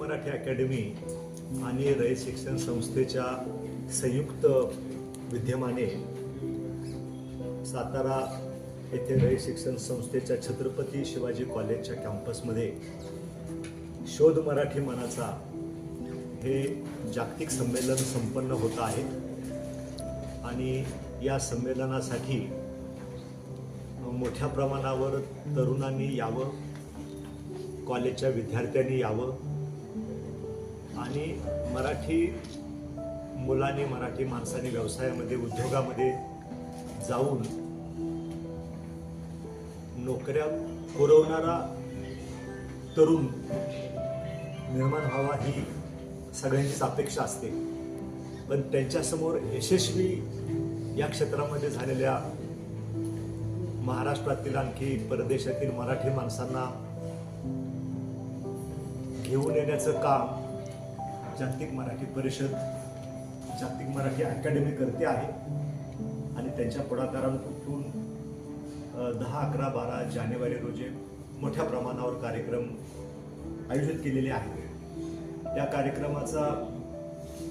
Marathi academy आणि रयत शिक्षण संस्थेच्या संयुक्त विद्यमाने सातारा येथे रयत शिक्षण संस्थेच्या छत्रपती शिवाजी कॉलेजच्या कॅम्पसमध्ये शोध मराठी मनाचा हे जागतिक संमेलन संपन्न होत आहे. आणि या संमेलनासाठी मोठ्या प्रमाणावर तरुणांनी यावं कॉलेजच्या विद्यार्थ्यांनी यावं आणि मराठी मुलांनी मराठी माणसाने व्यवसायामध्ये उद्योगामध्ये जाऊन नोकऱ्या पुरवणारा तरुण निर्माण व्हावा ही सगळ्यांचीच अपेक्षा असते. पण त्यांच्यासमोर यशस्वी या क्षेत्रामध्ये झालेल्या महाराष्ट्रातील आणखी परदेशातील मराठी माणसांना घेऊन येण्याचं काम जागतिक मराठी परिषद जागतिक मराठी अकॅडमी करते आहे. आणि त्यांच्या पुढाकारातून दहा अकरा बारा जानेवारी रोजी मोठ्या प्रमाणावर कार्यक्रम आयोजित केलेले आहेत. या कार्यक्रमाचा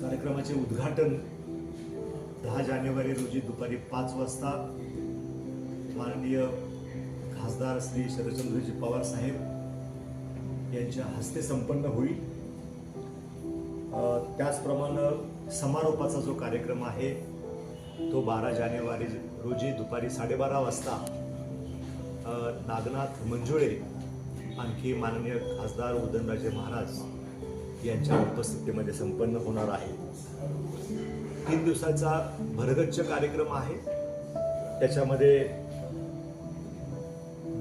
कार्यक्रमाचे उद्घाटन दहा जानेवारी रोजी दुपारी पाच वाजता माननीय खासदार श्री शरदचंद्रजी पवार साहेब यांच्या हस्ते संपन्न होईल. त्याचप्रमाणे समारोपाचा जो कार्यक्रम आहे तो बारा जानेवारी रोजी दुपारी साडेबारा वाजता नागनाथ मंजुळे आणखी माननीय खासदार उदयनराजे महाराज यांच्या उपस्थितीमध्ये संपन्न होणार आहे. तीन दिवसाचा भरगच्च कार्यक्रम आहे. त्याच्यामध्ये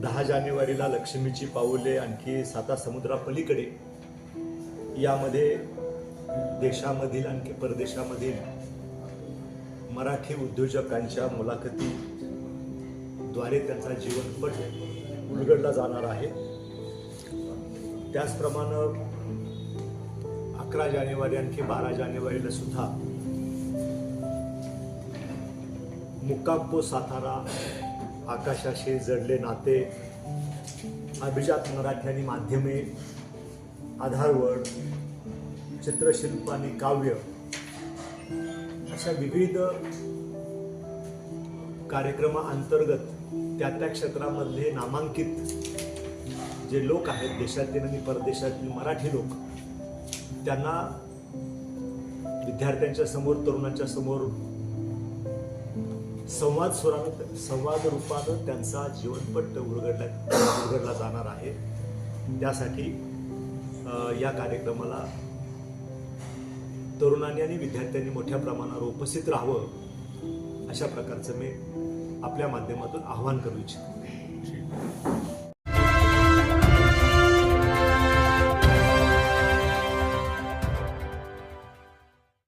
दहा जानेवारीला लक्ष्मीची पाऊले आणखी साता समुद्रापलीकडे यामध्ये देशामधील आणखी परदेशामधील मराठी उद्योजकांच्या मुलाखतीद्वारे त्यांचा जीवनपट उलगडला जाणार आहे. त्याचप्रमाणे अकरा जानेवारी आणखी बारा जानेवारीला सुद्धा मुक्कामपो सातारा आकाशाशी जडले नाते अभिजात मराठी माध्यमे आधारवर चित्रशिल्प आणि काव्य अशा विविध कार्यक्रमाअंतर्गत त्या त्या क्षेत्रामधले नामांकित जे लोक आहेत देशातील आणि परदेशातील मराठी लोक त्यांना विद्यार्थ्यांच्या समोर तरुणांच्या समोर संवाद स्वरानं संवाद रूपानं त्यांचा जीवनपट उलगडला उलगडला जाणार आहे. त्यासाठी या कार्यक्रमाला तरुणांनी आणि विद्यार्थ्यांनी मोठ्या प्रमाणावर उपस्थित राहावं अशा प्रकारचं मी आपल्या माध्यमातून आव्हान करू इच्छितो.